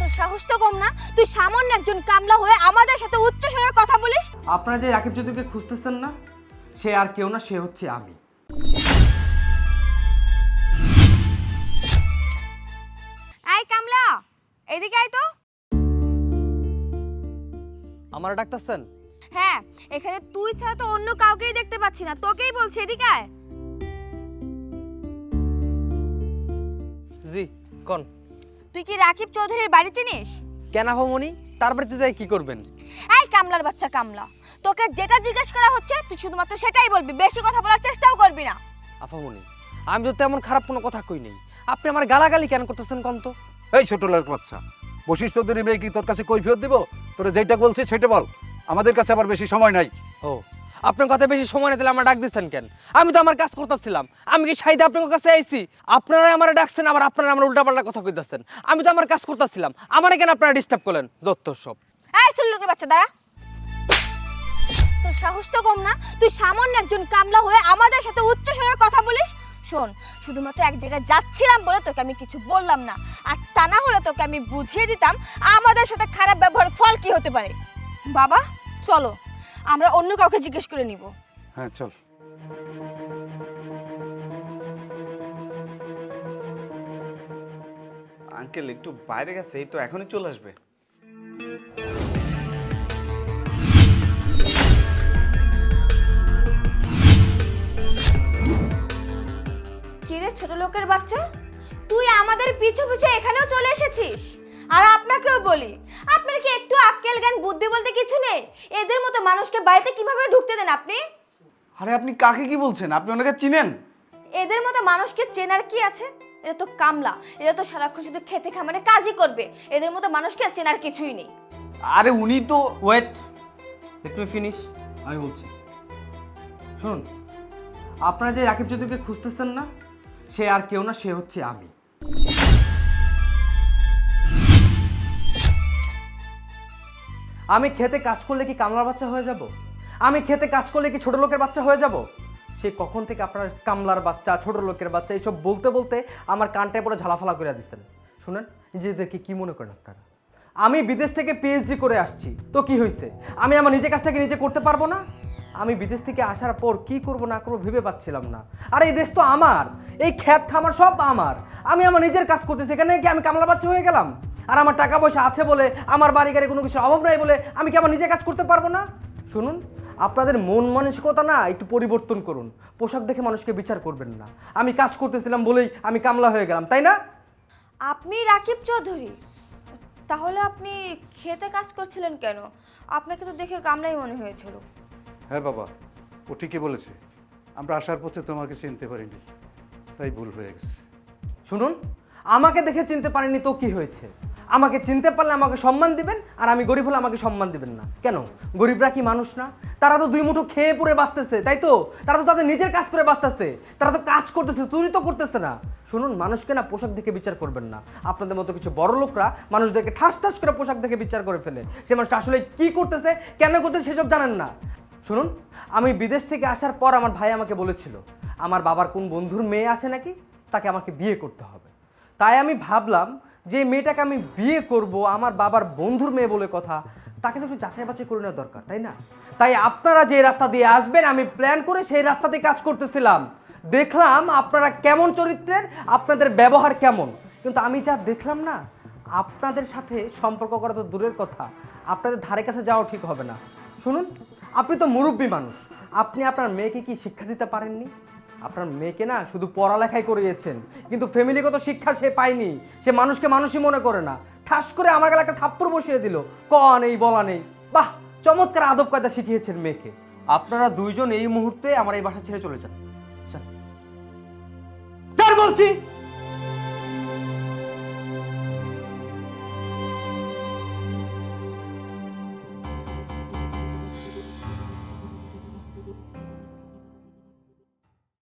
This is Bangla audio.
তোর সাহস তো কম না? তুই সামান্য একজন কামলা হয়ে আমাদের সাথে উচ্চ স্বরে কথা বলিস? আপনারা যে রাকিব চৌধুরীকে খুঁজতেছেন না সে আর কেউ না সে হচ্ছে আমি। এই কামলা এদিকে আয় তো। আমার ডাক্তারছেন হ্যাঁ এখানে তুই ছাড়া তো অন্য কাউকেই দেখতে পাচ্ছি না। তোকেই বলছি এদিকে আয়। জি কোন? তুই কি রাকিব চৌধুরীর বাড়ি চিনিস? কেন হমনি তার বাড়িতে যাই কি করবেন? এই কামলার বাচ্চা কামলা তোকে যেটা জিজ্ঞেস করা হচ্ছে তুই শুধুমাত্র সেটাই বলবি বেশি কথা বলার চেষ্টাও করবি না। আফামনি আমি তো তেমন খারাপ কোনো কথা কই নেই। আপনি আমার গালাগালি কেন করতেছেন কোন তো? এই ছোট লোক বাচ্চা বশির চৌধুরী মেয়ে কি তোর কাছে কই কৈফিয়ত দিব? তোরা যেটা বলছিস সেটা বল। আমাদের কাছে আবার বেশি সময় নাই। ও আপনার কথা বেশি সময় না আমার ডাক দিচ্ছেন কেন? আমি তো আমার কাজ করতেছিলাম। আমি কি সাইদে আপনার কাছে আইছি? আপনারা আমার ডাকছেন, আবার আপনারা আমার উল্টাপাল্টা কথা কইতাছেন। আমি তো আমার কাজ করতেছিলাম। আমার কেন আপনারা ডিস্টার্ব করলেন? যত সব। এই ছোট লোকের বাচ্চা, দাঁড়া। তোর সাহস তো কম না? তুই সামান্য একজন কামলা হয়ে আমাদের সাথে উচ্চ স্বরে কথা বলিস? শোন, শুধুমাত্র এক জায়গায় যাচ্ছিলাম বলে তোকে আমি কিছু বললাম না। আর তা না হলে তোকে আমি বুঝিয়ে দিতাম আমাদের সাথে খারাপ ব্যবহার ফল কি হতে পারে। বাবা, চলো। আমরা অন্য কাউকে জিজ্ঞেস করে নিব। হ্যাঁ চল। আঙ্কেল একটু বাইরে গেছে এই তো এখনই চলে আসবে। কিরে ছোট লোকের বাচ্চা? তুই আমাদের পিছু পিছু এখানেও চলে এসেছিস? আর আপনাকেও বলি আপনার কি আক্কেল জ্ঞান বুদ্ধি বলতে কিছু নেই। এদের মতো মানুষকে বাড়িতে কীভাবে ঢুকতে দেন আপনি? আরে আপনি কাকে কি বলছেন? আপনি ওনাকে চিনেন? এদের মতো মানুষকে চেনার কি আছে? এরা তো কামলা। এরা তো সারাক্ষণ শুধু খেতে খামারে কাজই করবে। এদের মতো মানুষকে চেনার কিছুই নেই। আরে উনি তো ওয়েট লেট মি ফিনিশ আমি বলছি। শুনুন আপনারা যে রাকিব চৌধুরীকে খুঁজতেছেন না সে আর কেউ না সে হচ্ছে আমি। আমি খেতে কাজ করলে কি কামলার বাচ্চা হয়ে যাব? আমি খেতে কাজ করলে কি ছোট লোকের বাচ্চা হয়ে যাব? সে কখন থেকে আপনার কামলার বাচ্চা, ছোট লোকের বাচ্চা, এইসব বলতে বলতে আমার কানটায় পরে ঝালাফালা করে দিচ্ছেন। শুনেন, নিজেদেরকে কি মনে করেন আপনারা? আমি বিদেশ থেকে পিএইচডি করে আসছি, তো কি হয়েছে আমি আমার নিজের কাজটাকে নিজে করতে পারব না? আমি বিদেশ থেকে আসার পর কি করব না করব ভেবে পাচ্ছিলাম না। আর, এই দেশ তো আমার, এই খ্যাত খামার সব আমার। আমি আমার নিজের কাজ করতেছি, এখানে কি আমি কামলা বাচ্চা হয়ে গেলাম? আর আমার টাকা পয়সা আছে বলে আমার বাড়ি গাড়ি কোনো কিছু অভাব নাই বলে আমি কি আমার নিজের কাজ করতে পারব না? শুনুন আপনাদের মন মানসিকতা না একটু পরিবর্তন করুন। পোশাক দেখে মানুষকে বিচার করবেন না। আমি কাজ করতেছিলাম বলেই আমি কামলা হয়ে গেলাম তাই না? আপনি রাকিব চৌধুরী। তাহলে আপনি খেতে কাজ করছিলেন কেন? আপনাকে তো দেখে কামলাই মনে হয়েছিল। হ্যাঁ বাবা ও ঠিকই বলেছে। আমরা আসার পথে তোমাকে চিনতে পারিনি তাই ভুল হয়ে গেছে। শুনুন আমাকে দেখে চিনতে পারেনি তো কি হয়েছে? আমাকে চিনতে পারলে আমাকে সম্মান দিবেন, আর আমি গরিব হলে আমাকে সম্মান দিবেন না। কেন? গরিবরা কি মানুষ না? তারা তো দুই মুঠো খেয়ে পরে বাঁচতেছে, তাই তো? তারা তো তাদের নিজের কাজ করে বাঁচতেছে, তারা তো কাজ করতেছে, চুরি তো করতেছে না। শুনুন, মানুষকে না পোশাক দেখে বিচার করবেন না। আপনাদের মতো কিছু বড় লোকরা মানুষদেরকে ঠাস ঠাস করে পোশাক দেখে বিচার করে ফেলে। সে মানুষটা আসলে কি করতেছে, কেন করতেছে সেসব জানেন না। শুনুন, আমি বিদেশ থেকে আসার পর আমার ভাই আমাকে বলেছিল, আমার বাবার কোন বন্ধুর মেয়ে আছে নাকি? তাকে আমাকে বিয়ে করতে হবে। তাই আমি ভাবলাম যে মেয়েটাকে আমি বিয়ে করব, আমার বাবার বন্ধুর মেয়ে বলে কথা, তাকে তো একটু যাচাই বাছাই করে নেওয়া দরকার, তাই না? তাই আপনারা যে রাস্তা দিয়ে আসবেন, আমি প্ল্যান করে সেই রাস্তাতে কাজ করতেছিলাম। দেখলাম আপনারা কেমন চরিত্রের, আপনাদের ব্যবহার কেমন। কিন্তু আমি যা দেখলাম না, আপনাদের সাথে সম্পর্ক করা তো দূরের কথা, আপনাদের ধারে কাছে যাওয়া ঠিক হবে না। শুনুন, আপনি তো মুরব্বী মানুষ, আপনি আপনার মেয়েকে কি শিক্ষা দিতে পারেননি? আপনার মেয়েকে না শুধু পড়ালেখাই করিয়েছেন, কিন্তু ফ্যামিলিগত শিক্ষা সে পায়নি, সে মানুষকে মানুষই মনে করে না। ঠাস করে আমার গেলে একটা থাপ্পড় বসিয়ে দিল ক নেই, বলা নেই। বাহ, চমৎকার আদব কায়দা শিখিয়েছেন মেয়েকে। আপনারা দুইজন এই মুহূর্তে আমার এই বাসা ছেড়ে চলে যান বলছি!